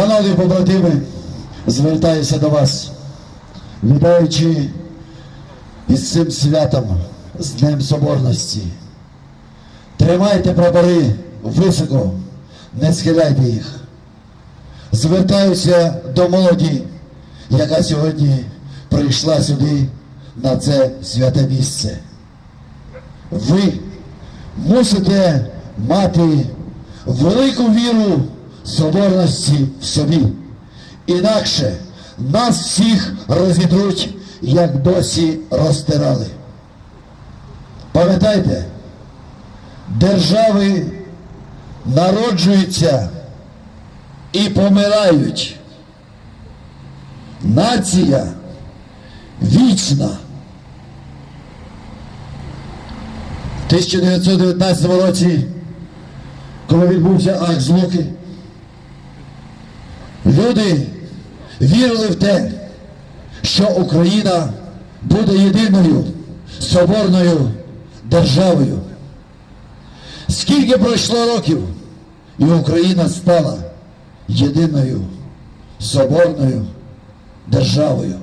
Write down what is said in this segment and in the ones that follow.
Шановні побратими, звертаюся до вас, вітаючи із цим святом, з Днем Соборності. Тримайте прапори високо, не схиляйте їх. Звертаюся до молоді, яка сьогодні прийшла сюди на це святе місце. Ви мусите мати велику віру соборності в собі. Інакше нас всіх розідруть, як досі розтирали. Пам'ятайте, держави народжуються і помирають. Нація вічна. В 1919 році, коли відбувся акт злуки, люди вірили в те, що Україна буде єдиною соборною державою. Скільки пройшло років, і Україна стала єдиною соборною державою.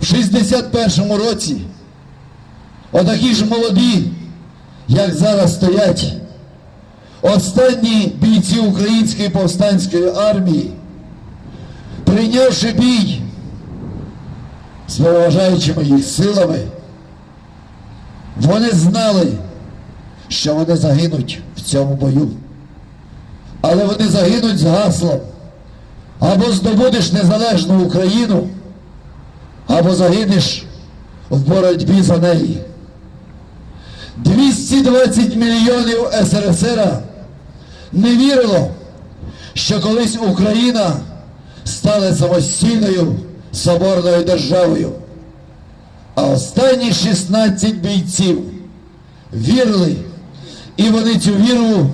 В 61-му році отакі ж молоді, як зараз стоять, останні бійці Української повстанської армії, прийнявши бій з поважаючими їх силами, вони знали, що вони загинуть в цьому бою. Але вони загинуть з гаслом. Або здобудеш незалежну Україну, або загинеш в боротьбі за неї. 220 мільйонів СРСР не вірило, що колись Україна стане самостійною соборною державою. А останні 16 бійців вірили, і вони цю віру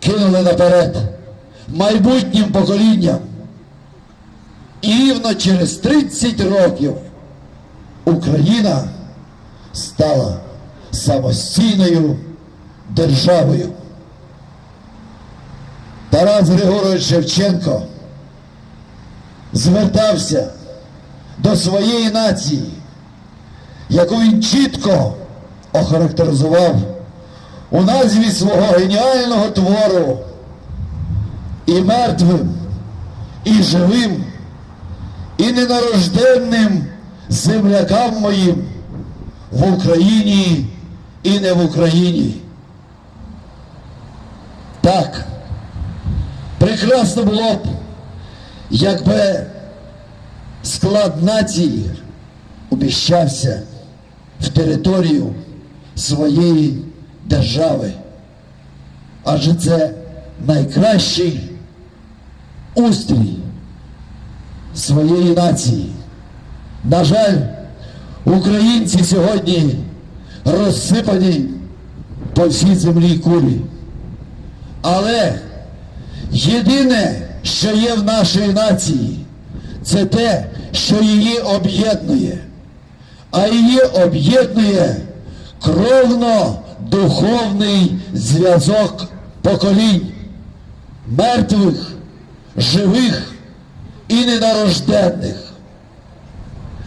кинули наперед майбутнім поколінням. І рівно через 30 років Україна стала самостійною державою. Тарас Григорович Шевченко звертався до своєї нації, яку він чітко охарактеризував у назві свого геніального твору і мертвим, і живим, і ненарожденним землякам моїм в Україні і не в Україні. Так, прекрасно було б, якби склад нації уміщався в територію своєї держави. Адже це найкращий устрій своєї нації. На жаль, українці сьогодні розсипані по всій землі кулі. Але єдине, що є в нашій нації, це те, що її об'єднує. А її об'єднує кровно-духовний зв'язок поколінь, мертвих, живих і ненарожденних.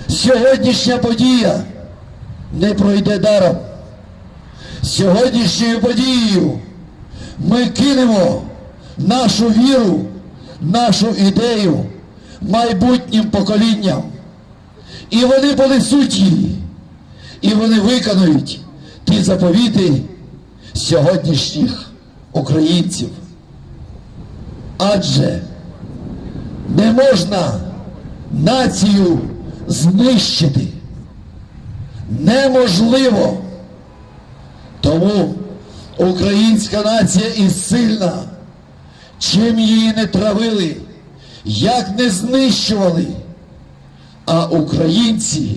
Сьогоднішня подія не пройде даром. Сьогоднішньою подією ми кинемо нашу віру, нашу ідею майбутнім поколінням. І вони понесуть її, і вони виконують ті заповіти сьогоднішніх українців. Адже не можна націю знищити. Неможливо. Тому українська нація і сильна, чим її не травили, як не знищували, а українці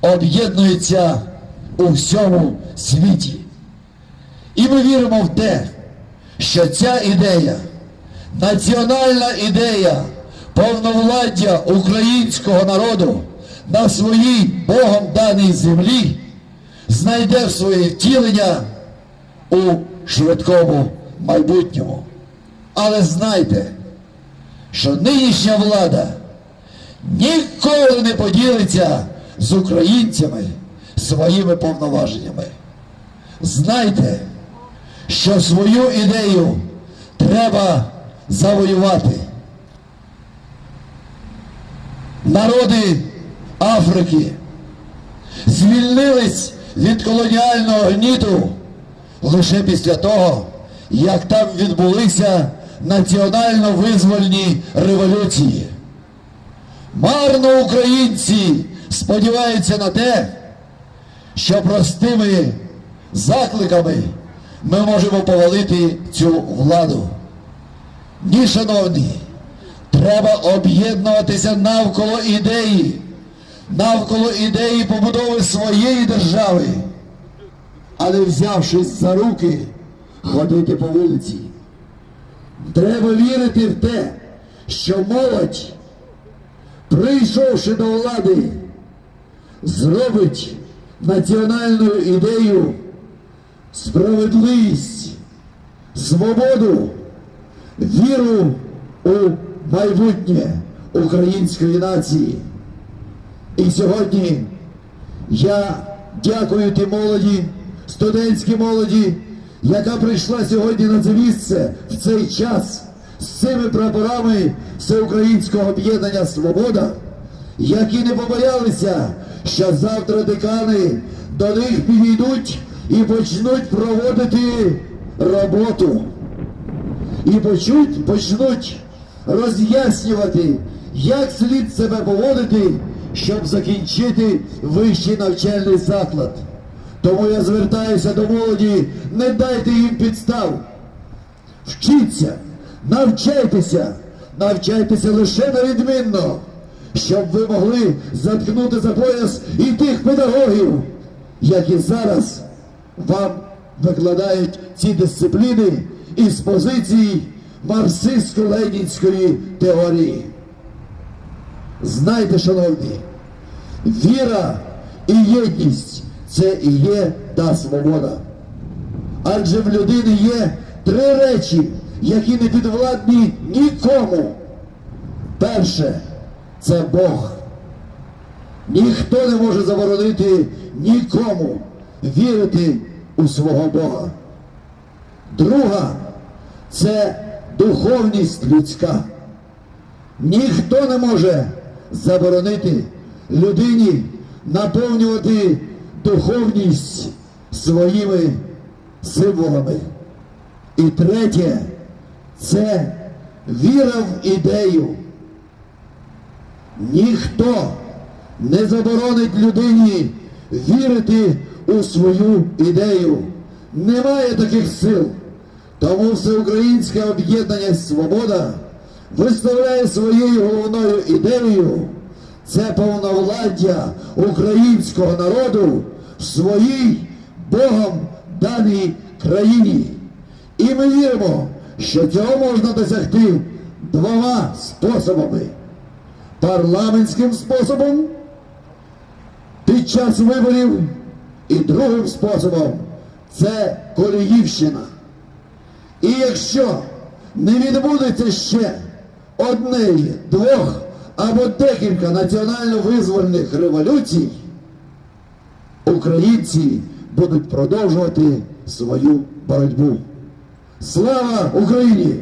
об'єднуються у всьому світі. І ми віримо в те, що ця ідея, національна ідея повновладдя українського народу на своїй Богом даній землі знайде своє втілення у швидкому майбутньому. Але знайте, що нинішня влада ніколи не поділиться з українцями своїми повноваженнями. Знайте, що свою ідею треба завоювати. Народи Африки звільнились від колоніального гніту лише після того, як там відбулися національно-визвольні революції. Марно українці сподіваються на те, що простими закликами ми можемо повалити цю владу. Ні, шановні, треба об'єднуватися навколо ідеї, навколо ідеї побудови своєї держави, а не взявшись за руки, ходити по вулиці. Треба вірити в те, що молодь, прийшовши до влади, зробить національну ідею справедливість, свободу, віру у майбутнє української нації. І сьогодні я дякую тій молоді, студентській молоді, яка прийшла сьогодні на це місце в цей час з цими прапорами Всеукраїнського об'єднання Свобода, які не побоялися, що завтра декани до них підійдуть і почнуть проводити роботу. І почуть, почнуть роз'яснювати, як слід себе поводити, щоб закінчити вищий навчальний заклад. Тому я звертаюся до молоді, не дайте їм підстав. Вчіться, навчайтеся, навчайтеся лише невідмінно, щоб ви могли заткнути за пояс і тих педагогів, які зараз вам викладають ці дисципліни із позицій марксистсько-ленінської теорії. Знайте, шановні, віра і єдність це і є та свобода. Адже в людини є три речі, які не підвладні нікому. Перше це Бог. Ніхто не може заборонити нікому вірити у свого Бога. Друга це духовність людська. Ніхто не може заборонити людині наповнювати духовність своїми символами. І третє це віра в ідею. Ніхто не заборонить людині вірити у свою ідею. Немає таких сил. Тому всеукраїнське об'єднання Свобода виставляє своєю головною ідеєю це повновладдя українського народу в своїй Богом даній країні. І ми віримо, що цього можна досягти двома способами: парламентським способом під час виборів і другим способом це Коліївщина. І якщо не відбудеться ще однієї, двох або декілька національно-визвольних революцій, українці будуть продовжувати свою боротьбу. Слава Україні!